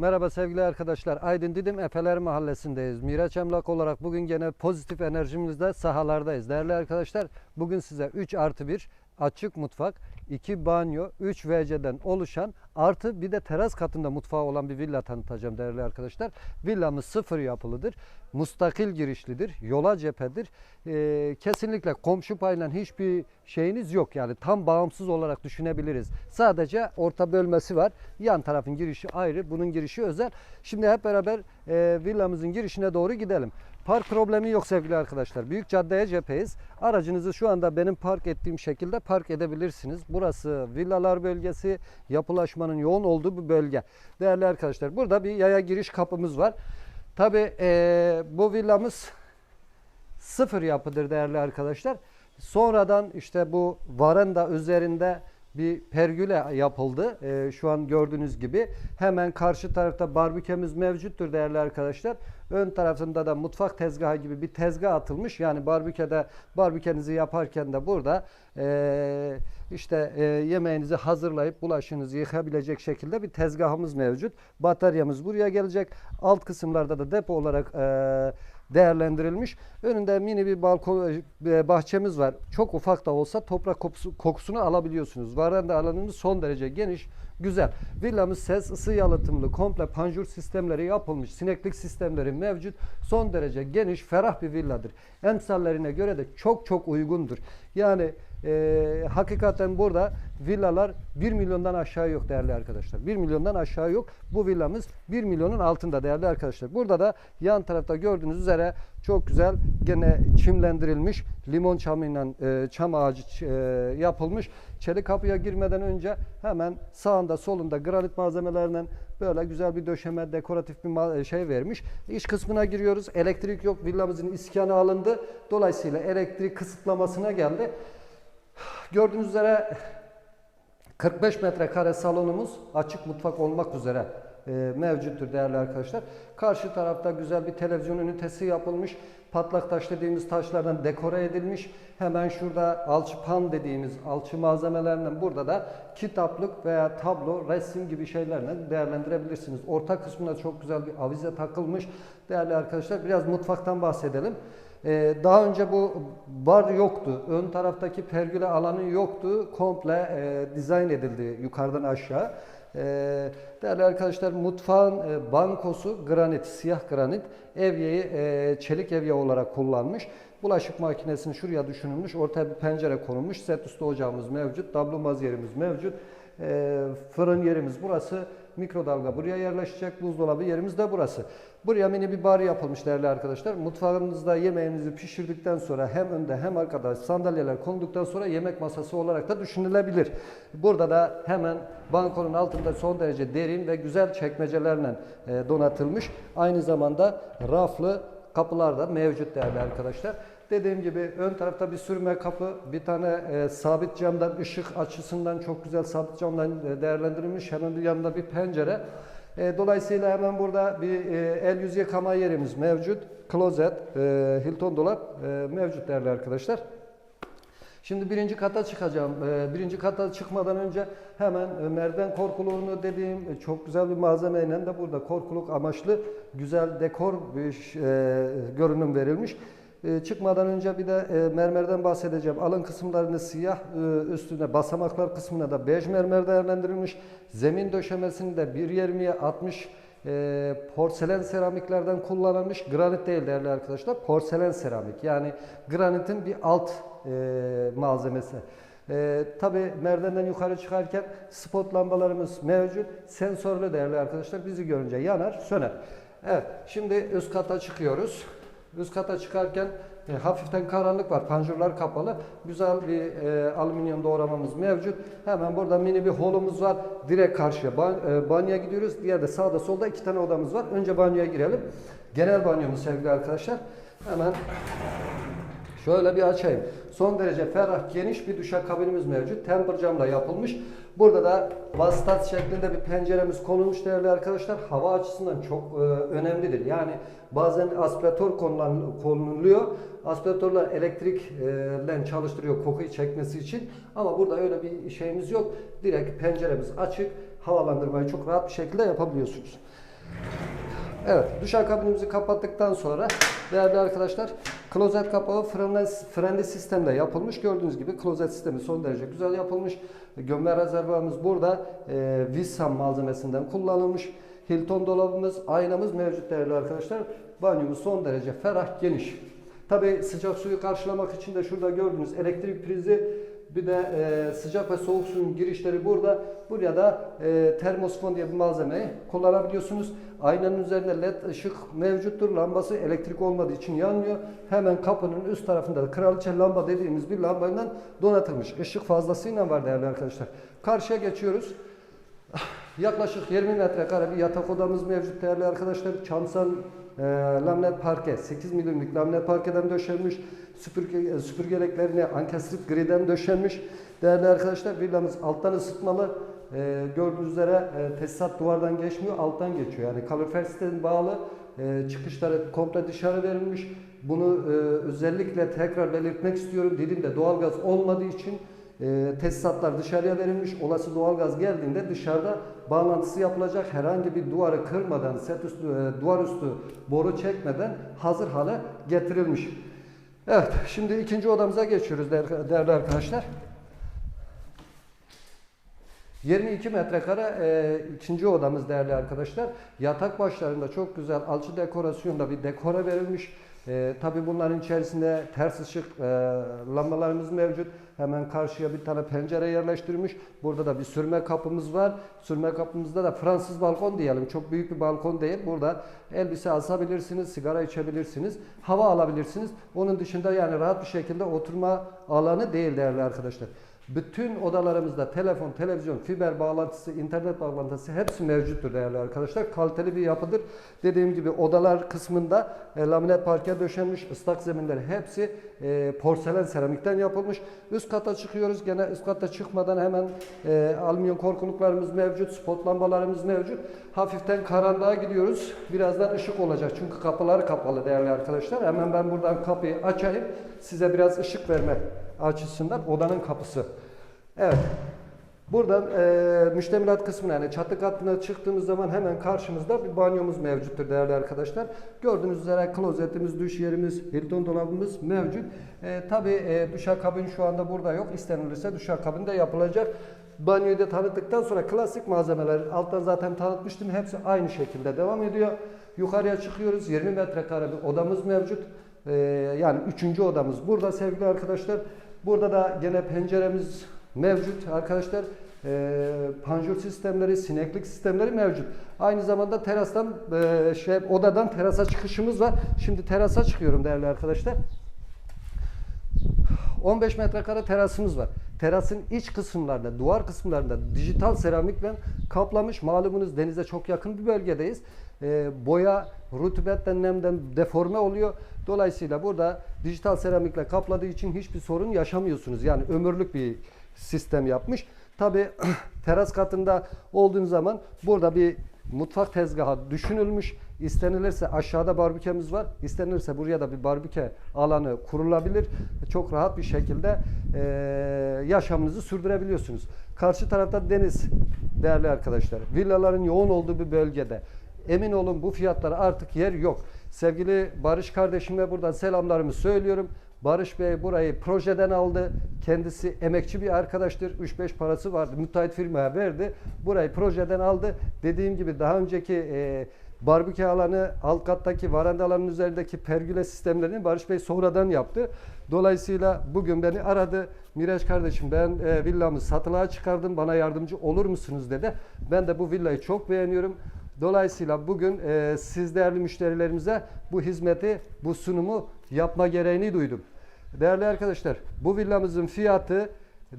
Merhaba sevgili arkadaşlar. Aydın Didim Efeler Mahallesi'ndeyiz. Miraç Emlak olarak bugün gene pozitif enerjimizle sahalardayız. Değerli arkadaşlar bugün size 3 artı 1 açık mutfak, 2 banyo, 3 WC'den oluşan artı bir de teras katında mutfağı olan bir villa tanıtacağım değerli arkadaşlar. Villamız sıfır yapılıdır. Mustakil girişlidir. Yola cephedir. Ee, kesinlikle komşu payla hiçbir şeyiniz yok. Yani tam bağımsız olarak düşünebiliriz. Sadece orta bölmesi var. Yan tarafın girişi ayrı. Bunun girişi özel. Şimdi hep beraber e, villamızın girişine doğru gidelim. Park problemi yok sevgili arkadaşlar. Büyük caddeye cepheyiz. Aracınızı şu anda benim park ettiğim şekilde park edebilirsiniz. Burası villalar bölgesi, yapılaşmanın yoğun olduğu bir bölge. Değerli arkadaşlar burada bir yaya giriş kapımız var. Tabi bu villamız sıfır yapıdır değerli arkadaşlar. Sonradan işte bu varanda üzerinde bir pergüle yapıldı. Ee, şu an gördüğünüz gibi. Hemen karşı tarafta barbükemiz mevcuttur değerli arkadaşlar. Ön tarafında da mutfak tezgahı gibi bir tezgah atılmış. Yani barbükede barbükenizi yaparken de burada ee, işte ee, yemeğinizi hazırlayıp bulaşığınızı yıkabilecek şekilde bir tezgahımız mevcut. Bataryamız buraya gelecek. Alt kısımlarda da depo olarak ee, değerlendirilmiş. Önünde mini bir balkon e, bahçemiz var. Çok ufak da olsa toprak kokusu, kokusunu alabiliyorsunuz. Varanda alanımız son derece geniş, güzel. Villamız ses, ısı yalıtımlı, komple panjur sistemleri yapılmış. Sineklik sistemleri mevcut. Son derece geniş, ferah bir villadır. Emsallerine göre de çok çok uygundur. Yani e, hakikaten burada villalar 1 milyondan aşağı yok değerli arkadaşlar. 1 milyondan aşağı yok. Bu villamız 1 milyonun altında değerli arkadaşlar. Burada da yan tarafta gördüğünüz üzere çok güzel gene çimlendirilmiş limon çamıyla e, çam ağacı e, yapılmış. Çelik kapıya girmeden önce hemen sağında solunda granit malzemelerinden böyle güzel bir döşeme dekoratif bir ma- şey vermiş. İç kısmına giriyoruz. Elektrik yok. Villamızın iskanı alındı. Dolayısıyla elektrik kısıtlamasına geldi. Gördüğünüz üzere 45 metrekare salonumuz açık mutfak olmak üzere e, mevcuttur değerli arkadaşlar. Karşı tarafta güzel bir televizyon ünitesi yapılmış. Patlak taş dediğimiz taşlardan dekore edilmiş. Hemen şurada alçıpan dediğimiz alçı malzemelerinden burada da kitaplık veya tablo, resim gibi şeylerle değerlendirebilirsiniz. Orta kısmına çok güzel bir avize takılmış. Değerli arkadaşlar biraz mutfaktan bahsedelim. Ee, daha önce bu bar yoktu. Ön taraftaki pergüle alanı yoktu. Komple e, dizayn edildi yukarıdan aşağı. E, değerli arkadaşlar mutfağın e, bankosu granit, siyah granit. Evyeyi e, çelik evye olarak kullanmış. Bulaşık makinesini şuraya düşünülmüş. Ortaya bir pencere konulmuş. Set üstü ocağımız mevcut. Dablumaz yerimiz mevcut. E, fırın yerimiz burası. Mikrodalga buraya yerleşecek. Buzdolabı yerimiz de burası. Buraya mini bir bar yapılmış değerli arkadaşlar. Mutfağınızda yemeğinizi pişirdikten sonra hem önde hem arkada sandalyeler konduktan sonra yemek masası olarak da düşünülebilir. Burada da hemen bankonun altında son derece derin ve güzel çekmecelerle e, donatılmış. Aynı zamanda raflı kapılar da mevcut değerli arkadaşlar. Dediğim gibi ön tarafta bir sürme kapı, bir tane e, sabit camdan ışık açısından çok güzel sabit camdan e, değerlendirilmiş. Hemen bir yanında bir pencere. E, dolayısıyla hemen burada bir e, el yüz yıkama yerimiz mevcut. Klozet, e, Hilton dolap e, mevcut değerli arkadaşlar. Şimdi birinci kata çıkacağım. Ee, Birinci kata çıkmadan önce hemen e, merdiven korkuluğunu dediğim e, çok güzel bir malzemeyle de burada korkuluk amaçlı güzel dekor bir e, görünüm verilmiş. E, Çıkmadan önce bir de e, mermerden bahsedeceğim. Alın kısımlarını siyah e, üstüne basamaklar kısmına da bej mermer değerlendirilmiş. Zemin döşemesini de 1.20'ye 60 e, porselen seramiklerden kullanılmış. Granit değil değerli arkadaşlar. Porselen seramik. Yani granitin bir alt e, malzemesi. E, Tabi merdivenden yukarı çıkarken spot lambalarımız mevcut. Sensörlü değerli arkadaşlar. Bizi görünce yanar, söner. Evet, şimdi üst kata çıkıyoruz. Üst kata çıkarken e, hafiften karanlık var. Panjurlar kapalı. Güzel bir e, alüminyum doğramamız mevcut. Hemen burada mini bir holumuz var. Direkt karşıya ban, e, banyoya gidiyoruz. Diğer de sağda solda iki tane odamız var. Önce banyoya girelim. Genel banyomuz sevgili arkadaşlar. Hemen Şöyle bir açayım. Son derece ferah, geniş bir duşakabinimiz mevcut. Temper camla yapılmış. Burada da vasıtat şeklinde bir penceremiz konulmuş değerli arkadaşlar. Hava açısından çok e, önemlidir. Yani bazen aspiratör konuluyor. Aspiratörler elektrikle çalıştırıyor kokuyu çekmesi için. Ama burada öyle bir şeyimiz yok. Direkt penceremiz açık. Havalandırmayı çok rahat bir şekilde yapabiliyorsunuz. Evet, duşakabinimizi kapattıktan sonra değerli arkadaşlar klozet kapağı frenli, frenli sistemle yapılmış. Gördüğünüz gibi klozet sistemi son derece güzel yapılmış. Gömme rezervuarımız burada e, Vissam malzemesinden kullanılmış. Hilton dolabımız, aynamız mevcut değerli arkadaşlar. Banyomuz son derece ferah, geniş. Tabi sıcak suyu karşılamak için de şurada gördüğünüz elektrik prizi bir de e, sıcak ve soğuk suyun girişleri burada. Buraya da e, termosifon diye bir malzemeyi kullanabiliyorsunuz. Aynanın üzerinde led ışık mevcuttur. Lambası elektrik olmadığı için yanmıyor. Hemen kapının üst tarafında da kraliçe lamba dediğimiz bir lambayla donatılmış. Işık fazlasıyla var değerli arkadaşlar. Karşıya geçiyoruz. Yaklaşık 20 metrekare bir yatak odamız mevcut değerli arkadaşlar. Çamsan e, laminat parke, 8 milimlik laminat parkeden döşenmiş. Süpürge, e, süpürgeliklerini ankestrit griden döşenmiş. Değerli arkadaşlar villamız alttan ısıtmalı. E, gördüğünüz üzere e, tesisat duvardan geçmiyor, alttan geçiyor. Yani kalorifer sistemi bağlı. E, çıkışları komple dışarı verilmiş. Bunu e, özellikle tekrar belirtmek istiyorum. Didim'de doğalgaz olmadığı için e, tesisatlar dışarıya verilmiş. Olası doğalgaz geldiğinde dışarıda bağlantısı yapılacak. Herhangi bir duvarı kırmadan, set üstü, e, duvar üstü boru çekmeden hazır hale getirilmiş. Evet, şimdi ikinci odamıza geçiyoruz değerli değerli arkadaşlar. 22 metrekare e, ikinci odamız değerli arkadaşlar. Yatak başlarında çok güzel alçı dekorasyonda bir dekora verilmiş. E, Tabi bunların içerisinde ters ışık e, lambalarımız mevcut. Hemen karşıya bir tane pencere yerleştirilmiş. Burada da bir sürme kapımız var. Sürme kapımızda da Fransız balkon diyelim. Çok büyük bir balkon değil. Burada elbise asabilirsiniz, sigara içebilirsiniz, hava alabilirsiniz. Onun dışında yani rahat bir şekilde oturma alanı değil değerli arkadaşlar. Bütün odalarımızda telefon, televizyon, fiber bağlantısı, internet bağlantısı hepsi mevcuttur değerli arkadaşlar. Kaliteli bir yapıdır. Dediğim gibi odalar kısmında e, laminat parke döşenmiş, ıslak zeminleri hepsi e, porselen seramikten yapılmış. Üst kata çıkıyoruz. Gene üst kata çıkmadan hemen e, alüminyum korkuluklarımız mevcut, spot lambalarımız mevcut. Hafiften karanlığa gidiyoruz. Birazdan ışık olacak çünkü kapılar kapalı değerli arkadaşlar. Hemen ben buradan kapıyı açayım. Size biraz ışık verme açısından odanın kapısı. Evet. Buradan e, müştemilat kısmına yani çatı katına çıktığımız zaman hemen karşımızda bir banyomuz mevcuttur değerli arkadaşlar. Gördüğünüz üzere klozetimiz, duş yerimiz, Hilton dolabımız mevcut. E, Tabi e, duşakabin şu anda burada yok. İstenilirse duşakabin de yapılacak. Banyoyu da tanıttıktan sonra klasik malzemeler alttan zaten tanıtmıştım. Hepsi aynı şekilde devam ediyor. Yukarıya çıkıyoruz. 20 metrekare bir odamız mevcut. E, yani üçüncü odamız burada sevgili arkadaşlar. Burada da gene penceremiz mevcut arkadaşlar. E, panjur sistemleri, sineklik sistemleri mevcut. Aynı zamanda terastan e, şey odadan terasa çıkışımız var. Şimdi terasa çıkıyorum değerli arkadaşlar. 15 metrekare terasımız var. Terasın iç kısımlarında, duvar kısımlarında dijital seramikle kaplamış. Malumunuz denize çok yakın bir bölgedeyiz. Ee, boya rutubetten, nemden deforme oluyor. Dolayısıyla burada dijital seramikle kapladığı için hiçbir sorun yaşamıyorsunuz. Yani ömürlük bir sistem yapmış. Tabi teras katında olduğunuz zaman burada bir mutfak tezgahı düşünülmüş. İstenilirse aşağıda barbükemiz var. İstenilirse buraya da bir barbüke alanı kurulabilir. Çok rahat bir şekilde e, yaşamınızı sürdürebiliyorsunuz. Karşı tarafta deniz değerli arkadaşlar. Villaların yoğun olduğu bir bölgede. Emin olun bu fiyatlara artık yer yok. Sevgili Barış kardeşime buradan selamlarımı söylüyorum. Barış Bey burayı projeden aldı. Kendisi emekçi bir arkadaştır. 3-5 parası vardı. Müteahhit firmaya verdi. Burayı projeden aldı. Dediğim gibi daha önceki e, barbekü alanı, alt kattaki varandaların üzerindeki pergüle sistemlerini Barış Bey sonradan yaptı. Dolayısıyla bugün beni aradı. Miraç kardeşim ben e, villamı satılığa çıkardım. Bana yardımcı olur musunuz dedi. Ben de bu villayı çok beğeniyorum. Dolayısıyla bugün e, siz değerli müşterilerimize bu hizmeti, bu sunumu yapma gereğini duydum. Değerli arkadaşlar, bu villamızın fiyatı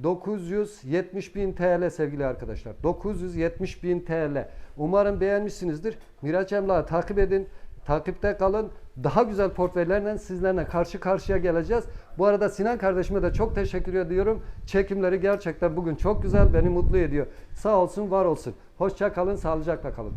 970 bin TL sevgili arkadaşlar. 970 bin TL. Umarım beğenmişsinizdir. Miraç Emlak'ı takip edin. Takipte kalın. Daha güzel portföylerle sizlerle karşı karşıya geleceğiz. Bu arada Sinan kardeşime de çok teşekkür ediyorum. Çekimleri gerçekten bugün çok güzel. Beni mutlu ediyor. Sağ olsun, var olsun. Hoşça kalın, sağlıcakla kalın.